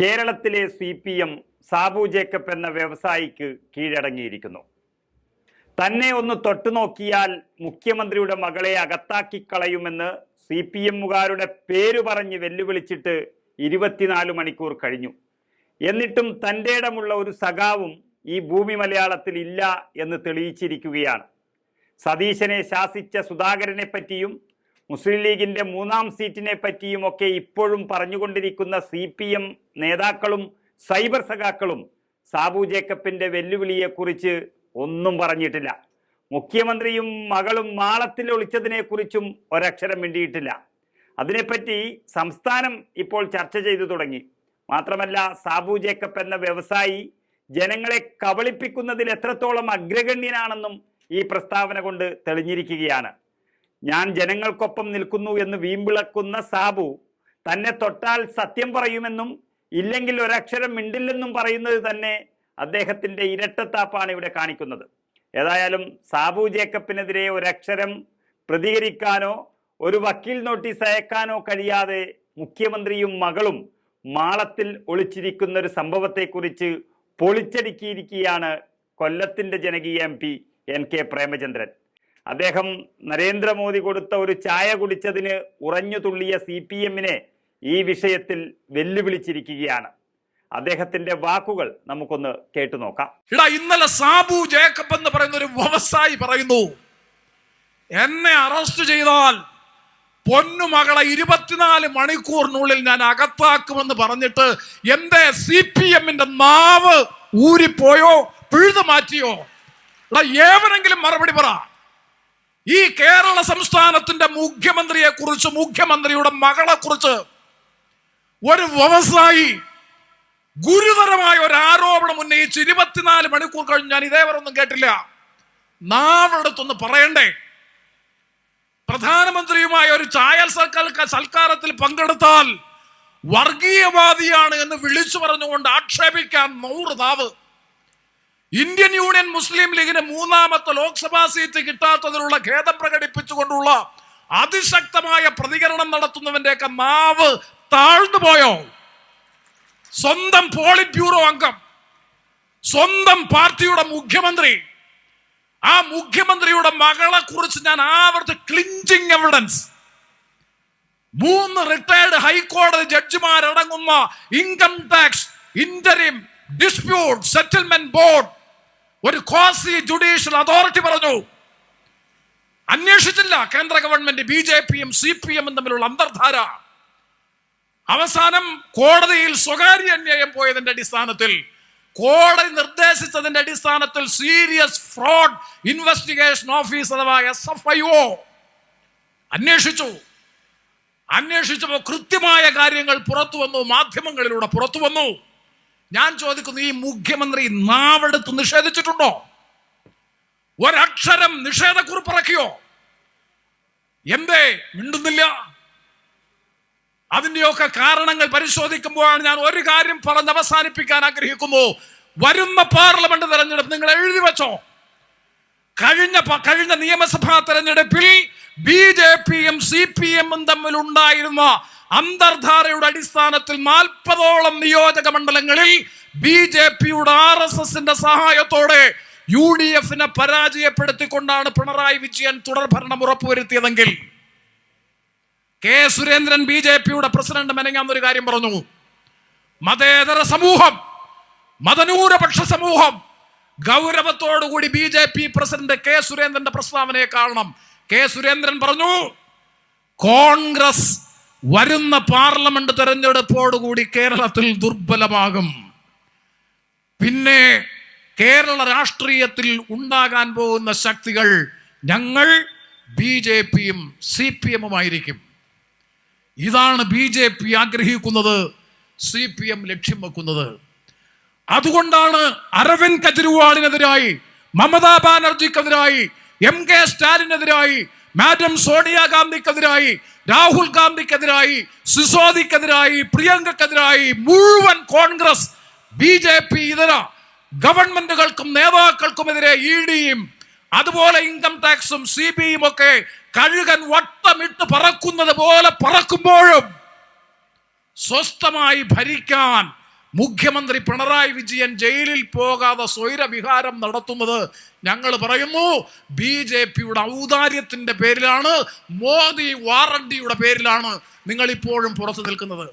കേരളത്തിലെ C P M Sabu Jacob എന്ന വ്യവസായിക്ക് കീഴടങ്ങിയിരിക്കുന്നു. തന്നെ ഒന്ന് തൊട്ടുനോക്കിയാൽ മുഖ്യമന്ത്രിയുടെ മകളെ അകത്താക്കി കളയുമെന്ന് സി പി എമ്മുകാരുടെ പേര് പറഞ്ഞ് വെല്ലുവിളിച്ചിട്ട് ഇരുപത്തിനാല് മണിക്കൂർ കഴിഞ്ഞു. എന്നിട്ടും തന്റെ ഇടമുള്ള ഒരു സഖാവും ഈ ഭൂമി മലയാളത്തിൽ ഇല്ല എന്ന് തെളിയിച്ചിരിക്കുകയാണ്. സതീശനെ ശാസിച്ച സുധാകരനെ പറ്റിയും മുസ്ലിം ലീഗിന്റെ മൂന്നാം സീറ്റിനെ പറ്റിയും ഒക്കെ ഇപ്പോഴും പറഞ്ഞുകൊണ്ടിരിക്കുന്ന സി പി എം നേതാക്കളും സൈബർ സഖാക്കളും സാബു ജേക്കബിന്റെ വെല്ലുവിളിയെക്കുറിച്ച് ഒന്നും പറഞ്ഞിട്ടില്ല. മുഖ്യമന്ത്രിയും മകളും മാളത്തിൽ ഒളിച്ചതിനെക്കുറിച്ചും ഒരക്ഷരം മിണ്ടിയിട്ടില്ല. അതിനെപ്പറ്റി സംസ്ഥാനം ഇപ്പോൾ ചർച്ച ചെയ്തു തുടങ്ങി. മാത്രമല്ല സാബു ജേക്കബ് എന്ന വ്യവസായി ജനങ്ങളെ കബളിപ്പിക്കുന്നതിൽ എത്രത്തോളം അഗ്രഗണ്യനാണെന്നും ഈ പ്രസ്താവന കൊണ്ട് തെളിഞ്ഞിരിക്കുകയാണ്. ഞാൻ ജനങ്ങൾക്കൊപ്പം നിൽക്കുന്നു എന്ന് വീമ്പിളക്കുന്ന സാബു തന്നെ തൊട്ടാൽ സത്യം പറയുമെന്നും ഇല്ലെങ്കിൽ ഒരക്ഷരം മിണ്ടില്ലെന്നും പറയുന്നത് തന്നെ അദ്ദേഹത്തിന്റെ ഇരട്ടത്താപ്പാണ് ഇവിടെ കാണിക്കുന്നത്. ഏതായാലും സാബു ജേക്കബിനെതിരെ ഒരക്ഷരം പ്രതികരിക്കാനോ ഒരു വക്കീൽ നോട്ടീസ് അയക്കാനോ കഴിയാതെ മുഖ്യമന്ത്രിയും മകളും മാളത്തിൽ ഒളിച്ചിരിക്കുന്ന ഒരു സംഭവത്തെക്കുറിച്ച് പൊളിച്ചടുക്കിയിരിക്കുകയാണ് കൊല്ലത്തിന്റെ ജനകീയ M P N K Premachandran. അദ്ദേഹം നരേന്ദ്രമോദി കൊടുത്ത ഒരു ചായ കുടിച്ചതിന് ഉറഞ്ഞു തുള്ളിയ സി പി എമ്മിനെ ഈ വിഷയത്തിൽ വെല്ലുവിളിച്ചിരിക്കുകയാണ്. അദ്ദേഹത്തിന്റെ വാക്കുകൾ നമുക്കൊന്ന് കേട്ടു നോക്കാം. ഇന്നലെ സാബു ജേക്കബ് എന്ന് പറയുന്ന ഒരു വ്യവസായി പറയുന്നു എന്നെ അറസ്റ്റ് ചെയ്താൽ പൊന്നുമകളെ ഇരുപത്തിനാല് മണിക്കൂറിനുള്ളിൽ ഞാൻ അകത്താക്കുമെന്ന് പറഞ്ഞിട്ട് എന്റെ സി പി എമ്മിന്റെ നാവ് ഊരിപ്പോയോ പിഴുതു മാറ്റിയോ? ഏവനെങ്കിലും മറുപടി പറ. ഈ കേരള സംസ്ഥാനത്തിന്റെ മുഖ്യമന്ത്രിയെ കുറിച്ച് മുഖ്യമന്ത്രിയുടെ മകളെ കുറിച്ച് ഒരു വ്യവസായി ഗുരുതരമായ ഒരു ആരോപണം ഉന്നയിച്ച് ഇരുപത്തിനാല് മണിക്കൂർ കഴിഞ്ഞ് ഞാൻ ഇതേവരെ ഒന്നും കേട്ടില്ല. നാവെടുത്തൊന്ന് പറയണ്ടേ? പ്രധാനമന്ത്രിയുമായ ഒരു ചായൽ സർക്കാർ സൽക്കാരത്തിൽ പങ്കെടുത്താൽ വർഗീയവാദിയാണ് എന്ന് വിളിച്ചു പറഞ്ഞുകൊണ്ട് ആക്ഷേപിക്കാൻ നൂറ് നാവ്. ഇന്ത്യൻ യൂണിയൻ മുസ്ലിം ലീഗിന് മൂന്നാമത്തെ ലോക്സഭാ സീറ്റ് കിട്ടാത്തതിലുള്ള ഖേദം പ്രകടിപ്പിച്ചുകൊണ്ടുള്ള അതിശക്തമായ പ്രതികരണം നടത്തുന്നവന്റെയൊക്കെ നാവ് താഴ്ന്നു പോയോ? സ്വന്തം പോളിറ്റ് ബ്യൂറോ അംഗം സ്വന്തം പാർട്ടിയുടെ മുഖ്യമന്ത്രി ആ മുഖ്യമന്ത്രിയുടെ മകളെ കുറിച്ച് ഞാൻ ആവർത്തി ക്ലിഞ്ചിങ് എവിഡൻസ്. മൂന്ന് റിട്ടയർഡ് ഹൈക്കോടതി ജഡ്ജിമാരടങ്ങുന്ന income tax interim dispute settlement board ഒരു കോസി ജുഡീഷ്യൽ അതോറിറ്റി പറഞ്ഞു. അന്വേഷിച്ചില്ല കേന്ദ്ര ഗവൺമെന്റ് ബി ജെ പിയും സി പി എമ്മും തമ്മിലുള്ള അന്തർധാര. അവസാനം കോടതിയിൽ സ്വകാര്യ അന്യായം പോയതിന്റെ അടിസ്ഥാനത്തിൽ കോടതി നിർദ്ദേശിച്ചതിന്റെ അടിസ്ഥാനത്തിൽ സീരിയസ് ഫ്രോഡ് ഇൻവെസ്റ്റിഗേഷൻ ഓഫീസ് അഥവാ എസ് എഫ് ഐ ഒ അന്വേഷിച്ചു. അന്വേഷിച്ചപ്പോൾ കൃത്യമായ കാര്യങ്ങൾ പുറത്തു വന്നു മാധ്യമങ്ങളിലൂടെ പുറത്തു വന്നു. ഞാൻ ചോദിക്കുന്നു ഈ മുഖ്യമന്ത്രി നാവെടുത്ത് നിഷേധിച്ചിട്ടുണ്ടോ? ഒരക്ഷരം നിഷേധക്കുറിപ്പ് ഇറക്കിയോ എന്തേ മിണ്ടുന്നില്ല. അതിന്റെയൊക്കെ കാരണങ്ങൾ പരിശോധിക്കുമ്പോഴാണ് ഞാൻ ഒരു കാര്യം പറഞ്ഞ് അവസാനിപ്പിക്കാൻ ആഗ്രഹിക്കുന്നു. വരുന്ന പാർലമെന്റ് തെരഞ്ഞെടുപ്പ് നിങ്ങൾ എഴുതി വെച്ചോ. കഴിഞ്ഞ കഴിഞ്ഞ നിയമസഭാ തെരഞ്ഞെടുപ്പിൽ ബി ജെ പിയും സി പി എമ്മും തമ്മിൽ ഉണ്ടായിരുന്ന അന്തർധാരയുടെ അടിസ്ഥാനത്തിൽ നാൽപ്പതോളം നിയോജക മണ്ഡലങ്ങളിൽ ബി ജെ പിയുടെ ആർ എസ് എസിന്റെ സഹായത്തോടെ യു ഡി എഫിനെ പരാജയപ്പെടുത്തിക്കൊണ്ടാണ് പിണറായി വിജയൻ തുടർഭരണം ഉറപ്പുവരുത്തിയതെങ്കിൽ കെ സുരേന്ദ്രൻ ബി ജെ പിയുടെ പ്രസിഡന്റ് മെനങ്ങാന്നൊരു കാര്യം പറഞ്ഞു. മതേതര സമൂഹം മതന്യൂനപക്ഷ സമൂഹം ഗൗരവത്തോടുകൂടി B J P president K സുരേന്ദ്രന്റെ പ്രസ്താവനയെ കാണണം. കെ സുരേന്ദ്രൻ പറഞ്ഞു കോൺഗ്രസ് വരുന്ന പാർലമെന്റ് തെരഞ്ഞെടുപ്പോടുകൂടി കേരളത്തിൽ ദുർബലമാകും. പിന്നെ കേരള രാഷ്ട്രീയത്തിൽ ഉണ്ടാകാൻ പോകുന്ന ശക്തികൾ ഞങ്ങൾ ബി ജെ പിയും സി പി എമ്മുമായിരിക്കും. ഇതാണ് ബി ജെ പി ആഗ്രഹിക്കുന്നത് സി പി എം ലക്ഷ്യം വെക്കുന്നത്. അതുകൊണ്ടാണ് അരവിന്ദ് കെജ്രിവാളിനെതിരായി മമതാ ബാനർജിക്കെതിരായി എം കെ സ്റ്റാലിനെതിരായി മാഡം സോണിയാഗാന്ധിക്കെതിരായി രാഹുൽ ഗാന്ധിക്കെതിരായി സിസോദിക്കെതിരായി പ്രിയങ്കക്കെതിരായി മുഴുവൻ കോൺഗ്രസ് ബി ജെ പി ഇതര ഗവൺമെന്റുകൾക്കും നേതാക്കൾക്കുമെതിരെ ഇ ഡിയും അതുപോലെ ഇൻകം ടാക്സും സി ബിയും ഒക്കെ കഴുകൻ വട്ടമിട്ട് പറക്കുന്നത് പോലെ പറക്കുമ്പോഴും സ്വസ്ഥമായി ഭരിക്കാൻ മുഖ്യമന്ത്രി പിണറായി വിജയൻ ജയിലിൽ പോകാതെ സ്വൈരവിഹാരം നടത്തുന്നത് ഞങ്ങൾ പറയുന്നു. ബി ജെ പിയുടെ ഔദാര്യത്തിന്റെ പേരിലാണ് മോദി വാറണ്ടിയുടെ പേരിലാണ് നിങ്ങളിപ്പോഴും പുറത്തു നിൽക്കുന്നത്.